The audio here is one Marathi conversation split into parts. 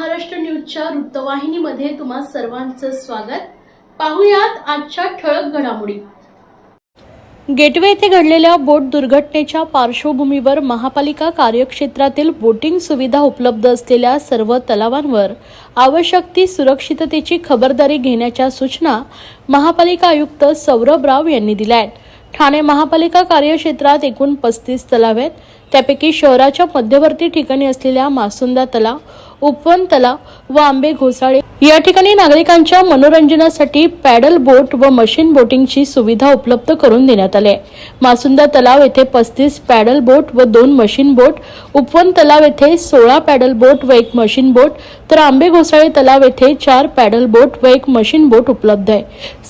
महाराष्ट्र न्यूजच्या वृत्तवाहिनीमध्ये तुम्हा सर्वांचं स्वागत. पाहुयात आजच्या ठळक घडामोडी. गेटवे येथे घडलेल्या बोट दुर्घटनेच्या पार्श्वभूमीवर महापालिका कार्यक्षेत्रातील बोटिंग सुविधा उपलब्ध असलेल्या सर्व तलावांवर आवश्यक ती सुरक्षिततेची खबरदारी घेण्याच्या सूचना महापालिका आयुक्त सौरभ राव यांनी दिल्या आहेत. ठाणे महापालिका कार्यक्षेत्रात एकूण पस्तीस तलाव आहेत. त्यापैकी शहराच्या मध्यवर्ती ठिकाणी असलेल्या मासुंदा तलाव उपवन तलाव व आंबे घोसाळे. या ठिकाणी नागरिकांच्या मनोरंजनासाठी पॅडल बोट व मशीन बोटिंगची सुविधा उपलब्ध करून देण्यात आली आहे. मासुंदा तलाव येथे पस्तीस पॅडल बोट व दोन मशीन बोट उपवन तलाव येथे सोळा पॅडल बोट व एक मशीन बोट तर आंबे घोसाळे तलाव येथे चार पॅडल बोट व एक मशीन बोट उपलब्ध आहे.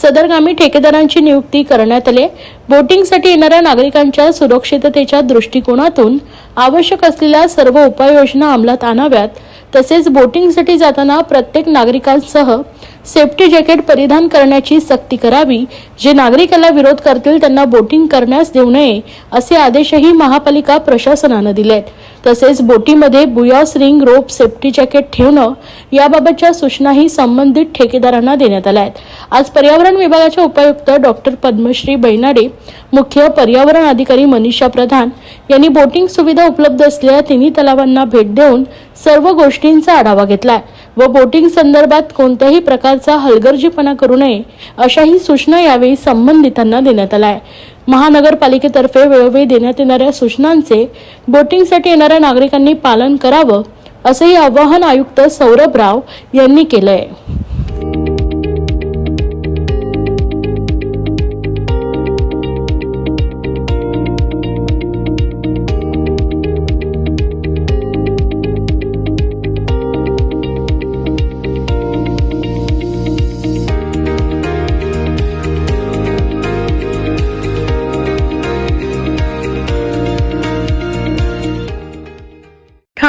सदरगामी ठेकेदारांची नियुक्ती करण्यात आली आहे. बोटिंगसाठी येणाऱ्या नागरिकांच्या सुरक्षिततेच्या दृष्टिकोनातून आवश्यक असलेल्या सर्व उपाययोजना अंमलात आणाव्यात. तसेच बोटिंगसाठी जाताना प्रत्येक नागरिकांसह सेफ्टी जॅकेट परिधान करण्याची सक्ती करावी जे नागरिकाला विरोध करतील त्यांना बोटिंग करण्यास देऊ नये असे आदेशही महापालिका प्रशासनानं दिले आहेत तसेच बोटीमध्ये buoys ring rope safety jacket ठेवणं याबाबतच्या सूचनाही संबंधित ठेकेदारांना देण्यात आल्या आहेत आज पर्यावरण विभागाच्या उपायुक्त डॉक्टर पद्मश्री बैनाडे मुख्य पर्यावरण अधिकारी मनीषा प्रधान यांनी बोटिंग सुविधा उपलब्ध असलेल्या तिन्ही तलावांना भेट देऊन सर्व गोष्टींचा आढावा घेतला. आहे व बोटिंग संदर्भात कोणत्याही प्रकारचा हलगर्जीपणा करू नये अशाही सूचना यावेळी संबंधितांना देण्यात आल्या आहे महानगरपालिकेतर्फे वेळोवेळी देण्यात येणाऱ्या सूचनांचे बोटिंगसाठी येणाऱ्या नागरिकांनी पालन करावं असंही आवाहन आयुक्त सौरभ राव यांनी केलं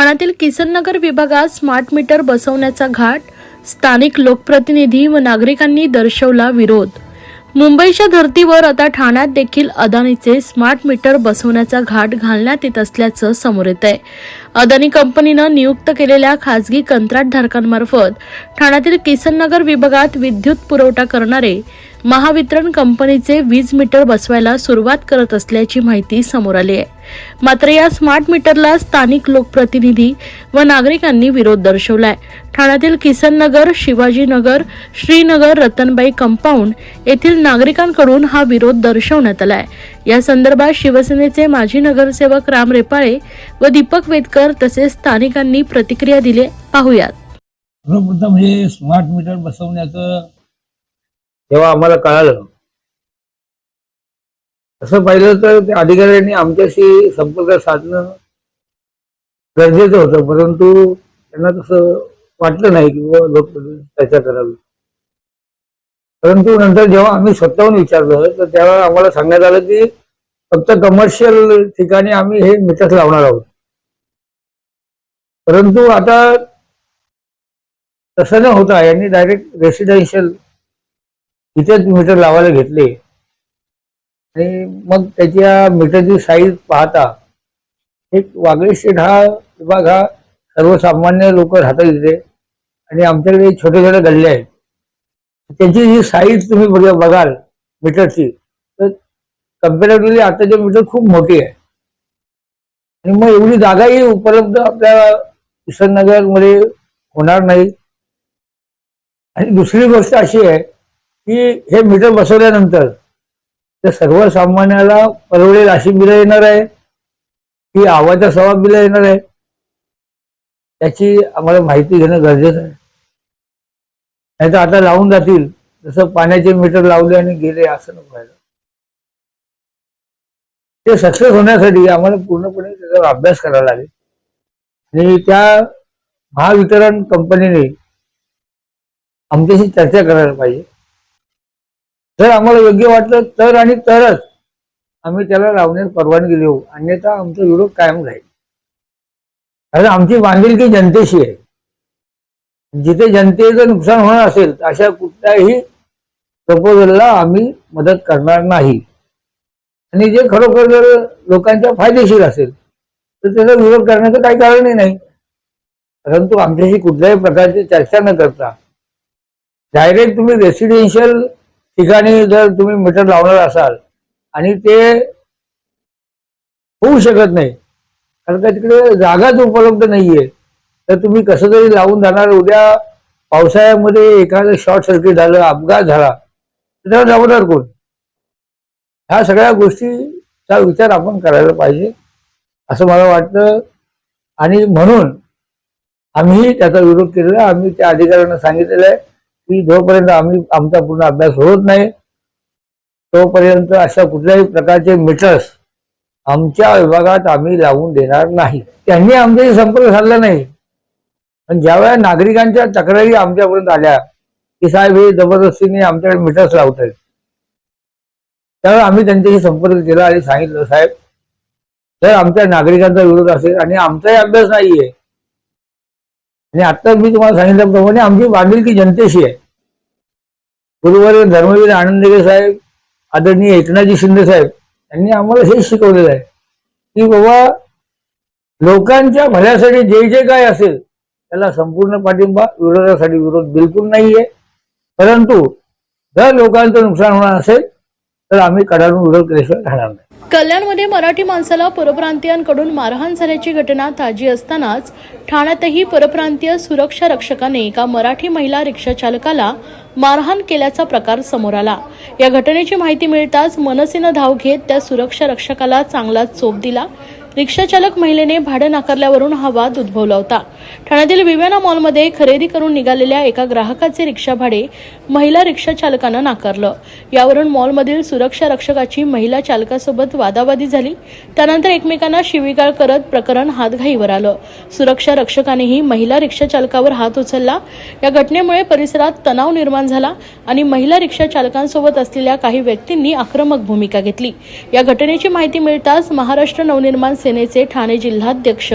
ठाण्यातील किसननगर विभागात स्मार्ट मीटर बसवण्याचा घाट स्थानिक लोकप्रतिनिधी व नागरिकांनी दर्शवला विरोध. मुंबईच्या धर्तीवर आता ठाण्यात देखील अदानीचे स्मार्ट मीटर बसवण्याचा घाट घालण्यात येत असल्याचं समोर येत आहे अदानी कंपनीनं नियुक्त केलेल्या खासगी कंत्राटधारकांमार्फत ठाण्यातील किसननगर विभागात विद्युत पुरवठा करणारे महावितरण कंपनीचे वीज मीटर बसवायला सुरुवात करत असल्याची माहिती समोर आली आहे. मात्र या स्मार्ट मीटरला स्थानिक लोकप्रतिनिधी व नागरिकांनी विरोध दर्शवलाय. ठाण्यातील किसन नगर शिवाजीनगर श्रीनगर रतनबाई कंपाऊंड येथील नागरिकांकडून हा विरोध दर्शवण्यात आलाय. या संदर्भात शिवसेनेचे माजी नगरसेवक राम रेपाळे व दीपक वेदकर तसेच स्थानिकांनी प्रतिक्रिया दिली पाहुयात. सर्वप्रथम हे स्मार्ट मीटर बसवण्याचं जेव्हा आम्हाला कळालं. असं पाहिलं तर त्या अधिकाऱ्यांनी आमच्याशी संपर्क साधणं गरजेचं होतं परंतु त्यांना तसं वाटलं नाही की लोक चर्चा करावी. परंतु नंतर जेव्हा आम्ही स्वतःहून विचारलं तर तेव्हा आम्हाला सांगण्यात आलं की फक्त कमर्शियल ठिकाणी आम्ही हे मीटर्स लावणार आहोत. परंतु आता तसं न होता यांनी डायरेक्ट रेसिडेन्शियल तिथेच मीटर लावायला घेतले. आणि मग त्याच्या मीटरची साईज पाहता एक वागळी स्टेट हा विभाग हा सर्वसामान्य लोक राहतात तिथे. आणि आमच्याकडे छोटे छोटे गल्ले आहेत. त्याची जी साईज तुम्ही बघा बघाल मीटरची तर कम्पॅरेटिव्हली आताचे मीटर खूप मोठी आहे. आणि मग एवढी जागाही उपलब्ध आपल्या किशननगरमध्ये होणार नाही. आणि दुसरी गोष्ट अशी आहे की हे मीटर बसवल्यानंतर त्या सर्वसामान्याला परवडेल अशी बिलं येणार आहे की आवाजा सवा बिलं येणार आहे त्याची आम्हाला माहिती घेणं गरजेचं आहे. नाही तर आता लावून जातील जसं पाण्याचे मीटर लावले आणि गेले असं नको व्हायला. ते सक्सेस होण्यासाठी आम्हाला पूर्णपणे त्याचा अभ्यास करावा लागेल. आणि त्या महावितरण कंपनीने आमच्याशी चर्चा करायला पाहिजे. जर आम्हाला योग्य वाटलं तर आणि तरच आम्ही त्याला लावण्यास परवानगी देऊ. अन्यथा आमचा विरोध कायम राहील. कारण आमची बांधिलकी जनतेशी आहे. जिथे जनतेचं नुकसान होणार असेल तर अशा कुठल्याही प्रपोजलला आम्ही मदत करणार नाही. आणि जे खरोखर जर लोकांच्या फायदेशीर असेल तर त्याचा विरोध करण्याचं काही कारणही नाही. परंतु आमच्याशी कुठल्याही प्रकारची चर्चा न करता डायरेक्ट तुम्ही रेसिडेन्शियल ठिकाणी जर तुम्ही मीटर लावणार असाल आणि ते होऊ शकत नाही कारण का तिकडे जागाच उपलब्ध नाहीये तर तुम्ही कसं तरी लावून जाणार. उद्या पावसाळ्यामध्ये एखादं शॉर्ट सर्किट झालं अपघात झाला तर त्याला जबाबदार कोण? ह्या सगळ्या गोष्टीचा विचार आपण करायला पाहिजे असं मला वाटतं. आणि म्हणून आम्ही त्याचा विरोध केलेला आम्ही त्या अधिकाऱ्यांना सांगितलेलं आहे. की जोपर्यंत आम्ही आमचा पूर्ण अभ्यास होत नाही तोपर्यंत अशा कुठल्याही प्रकारचे मीटर्स आमच्या विभागात आम्ही लावून देणार नाही. त्यांनी आमच्याशी संपर्क साधला नाही. पण ज्यावेळेला नागरिकांच्या तक्रारी आमच्यापर्यंत आल्या की साहेब हे जबरदस्तीने आमच्याकडे मीटर्स लावत आहेत त्यावेळेला आम्ही त्यांच्याशी संपर्क केला आणि सांगितलं साहेब जर आमच्या नागरिकांचा विरोध असेल आणि आमचाही अभ्यास नाहीये म्हणजे आणि आता मी तुम्हाला सांगितल्याप्रमाणे आमची बांधिलकी जनतेशी आहे. गुरुवारी धर्मवीर आनंदगे साहेब आदरणीय एकनाथजी शिंदे साहेब यांनी आम्हाला हेच शिकवलेलं आहे की बाबा लोकांच्या भल्यासाठी जे जे काय असेल त्याला संपूर्ण पाठिंबा विरोधासाठी विरोध बिलकुल नाहीये. परंतु जर लोकांचं नुकसान होणार असेल तर आम्ही कडाडून विरोध केल्याशिवाय राहणार नाही. कल्याणमध्ये मराठी माणसाला परप्रांतीयांकडून मारहाण झाल्याची घटना ताजी असतानाच ठाण्यातही परप्रांतीय सुरक्षा रक्षकाने एका मराठी महिला रिक्षा चालकाला मारहाण केल्याचा प्रकार समोर आला. या घटनेची माहिती मिळताच मनसेनं धाव घेत त्या सुरक्षा रक्षकाला चांगला चोप दिला. रिक्षाचालक महिलेने भाडं नाकारल्यावरून हा वाद उद्भवला होता. ठाण्यातील विव्याना मॉलमध्ये खरेदी करून निघालेल्या एका ग्राहकाचे रिक्षा भाडे महिला रिक्षा चालकानं नाकारलं. यावरून मॉलमधील सुरक्षा रक्षकाची महिला चालकासोबत वादावादी झाली. त्यानंतर एकमेकांना शिवीगाळ करत प्रकरण हातघाईवर आलं. सुरक्षा रक्षकानेही महिला रिक्षा चालकावर हात उचलला. या घटनेमुळे परिसरात तणाव निर्माण झाला आणि महिला रिक्षा चालकांसोबत असलेल्या काही व्यक्तींनी आक्रमक भूमिका घेतली. या घटनेची माहिती मिळताच महाराष्ट्र नवनिर्माण सेनेचे ठाणे जिल्हाध्यक्ष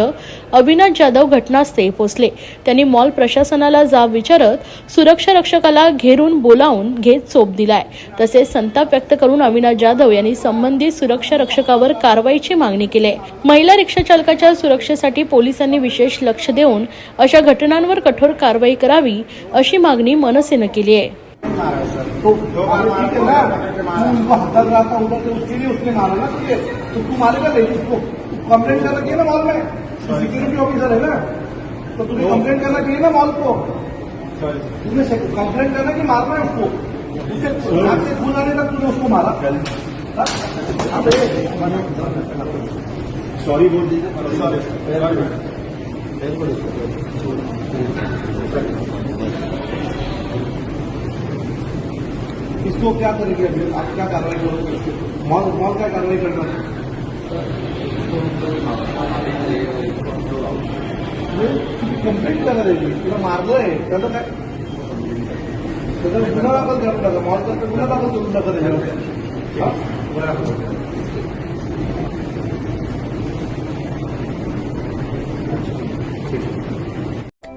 अविनाश जाधव घटनास्थळी पोहोचले त्यांनी मॉल प्रशासनाला जाब विचारत सुरक्षा रक्षकाला घेरून बोलावून घेत चोप दिलाय तसेच संताप व्यक्त करून अविनाश जाधव यांनी संबंधित सुरक्षा रक्षकावर कारवाईची मागणी केली आहे. महिला रिक्षा चालकाच्या सुरक्षेसाठी पोलिसांनी विशेष लक्ष देऊन अशा घटनांवर कठोर कारवाई करावी अशी मागणी मनसेनं केली आहे तो ठीक है ना तू उनको हत्तर रहा था उधर से उसके लिए उसने मारा ना तुझे तो तू मारेगा नहीं उसको कंप्लेंट करना चाहिए ना मॉल में? सिक्योरिटी ऑफिसर है ना? तो तुझे कंप्लेंट करना चाहिए ना मॉल को? तुमने कंप्लेंट करना कि मारना है उसको? उसके नाक से खून आने तक तूने उसको मारा? हाँ? अबे, सॉरी बोल दीजिए। सॉरी इसको क्या करेंगे? आप क्या कार्रवाई करोगे? मॉल मॉल क्या कार्रवाई करना है? कंप्लेंट करा द्यायची तुला मारलंय त्याचं काय त्याचा गुन्हा दाखल करून टाका मॉलचा गुन्हा दाखल करून टाका त्याच्यावर हा?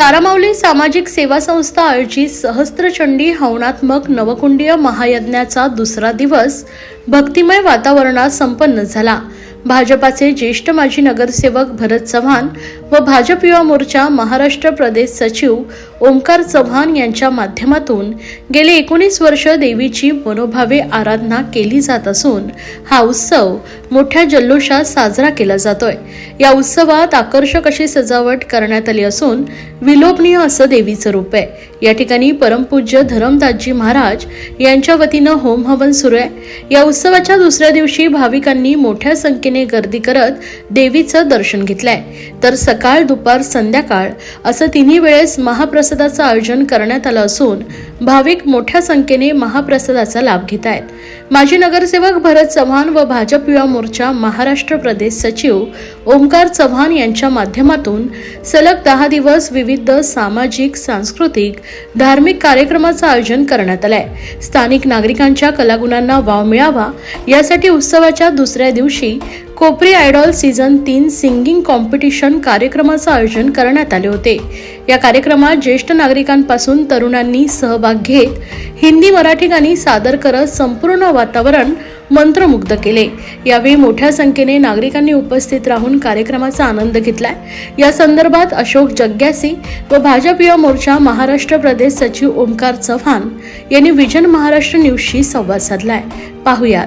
तारामाऊली सामाजिक सेवा संस्था आयोजित सहस्त्रचंडी हवनात्मक नवकुंडीय महायज्ञाचा दुसरा दिवस भक्तिमय वातावरणात संपन्न झाला. भाजपाचे ज्येष्ठ माजी नगरसेवक भरत चव्हाण व भाजप युवा मोर्चा महाराष्ट्र प्रदेश सचिव ओंकार चव्हाण यांच्या माध्यमातून गेली एकोणीस वर्ष देवीची मनोभावे आराधना केली जात असून हा उत्सव मोठ्या जल्लोषात साजरा केला जातोय. या उत्सवात आकर्षक अशी सजावट करण्यात आली असून विलोभनीय असं देवीचं रूप आहे. या ठिकाणी परमपूज्य धरमदासजी महाराज यांच्या वतीनं होम हवन सुरू आहे. या उत्सवाच्या दुसऱ्या दिवशी भाविकांनी मोठ्या संख्येने गर्दी करत देवीचं दर्शन घेतलंय. तर सकाळ दुपार संध्याकाळ असं तिन्ही वेळेस महाप्रसादाचं आयोजन करण्यात आलं असून भाविक मोठ्या संख्येने महाप्रसादाचा लाभ घेत आहेत. माजी नगरसेवक भरत चव्हाण व भाजप युवा मोर्चा महाराष्ट्र प्रदेश सचिव ओमकार चव्हाण यांच्या माध्यमातून सलग दहा दिवस विविध सामाजिक सांस्कृतिक धार्मिक कार्यक्रमाचं आयोजन करण्यात आलंय. स्थानिक नागरिकांच्या कलागुणांना वाव मिळावा यासाठी उत्सवाच्या दुसऱ्या दिवशी कोपरी आयडॉल सीझन तीन सिंगिंग कॉम्पिटिशन कार्यक्रमाचं आयोजन करण्यात आले होते. या कार्यक्रमात ज्येष्ठ नागरिकांपासून तरुणांनी सहभाग घेत हिंदी मराठी गाणी सादर करत संपूर्ण वातावरण मंत्रमुग्ध केले. यावेळी मोठ्या संख्येने नागरिकांनी उपस्थित राहून कार्यक्रमाचा आनंद घेतलाय. या संदर्भात अशोक जग्यासी व भाजप युवा मोर्चा महाराष्ट्र प्रदेश सचिव ओमकार चव्हाण यांनी विजन महाराष्ट्र न्यूजशी संवाद साधलाय. पाहुयात.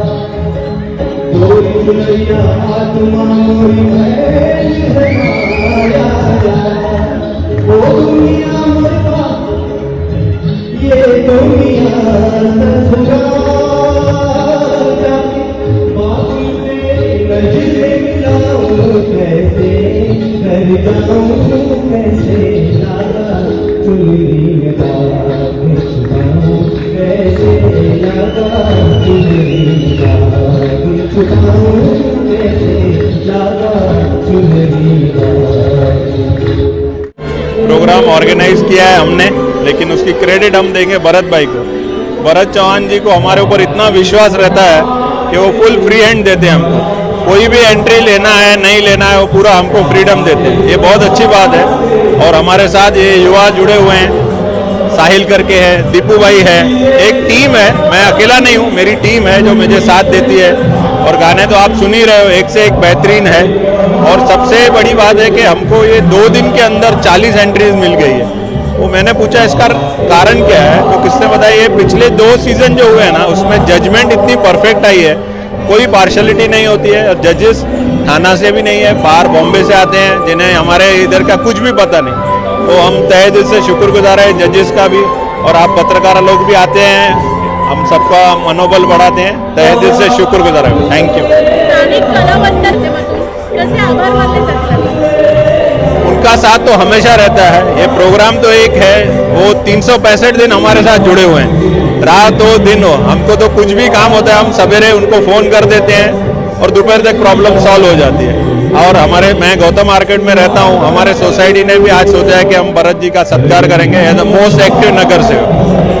कैसे कर जाऊं कैसे लाला प्रोग्राम ऑर्गेनाइज किया है हमने, लेकिन उसकी क्रेडिट हम देंगे भरत भाई को। भरत चौहान जी को हमारे ऊपर इतना विश्वास रहता है कि वो फुल फ्री हैंड देते हैं हमको। कोई भी एंट्री लेना है, नहीं लेना है, वो पूरा हमको फ्रीडम देते हैं। ये बहुत अच्छी बात है। और हमारे साथ ये युवा जुड़े हुए हैं। साहिल करके है, दीपू भाई है। एक टीम है, मैं अकेला नहीं हूँ, मेरी टीम है जो मुझे साथ देती है। और गाने तो आप सुन ही रहे हो, एक से एक बेहतरीन है। और सबसे बड़ी बात है कि हमको ये दो दिन के अंदर 40 एंट्रीज मिल गई है। वो मैंने पूछा, इसका कारण क्या है? तो किसने बताया, ये पिछले दो सीज़न जो हुए हैं ना, उसमें जजमेंट इतनी परफेक्ट आई है। कोई पार्शलिटी नहीं होती है और जजेस थाना से भी नहीं है, बाहर बॉम्बे से आते हैं, जिन्हें हमारे इधर का कुछ भी पता नहीं। तो हम तहे दिल से शुक्रगुजार है जजेस का भी, और आप पत्रकार लोग भी आते हैं हम सबका मनोबल बढ़ाते हैं। तहे दिल से शुक्रगुजार है। थैंक यू उनका साथ तो हमेशा रहता है। ये प्रोग्राम तो एक है। वो तीन सौ पैंसठ दिन हमारे साथ जुड़े हुए हैं। रात हो दिन हो हमको तो कुछ भी काम होता है हम सवेरे उनको फ़ोन कर देते हैं और दोपहर तक प्रॉब्लम सॉल्व हो जाती है। और हमारे मैं गौतम मार्केट में रहता हूँ। हमारे सोसाइटी ने भी आज सोचा है कि हम भरत जी का सत्कार करेंगे। एज अ मोस्ट एक्टिव नगर सेवक।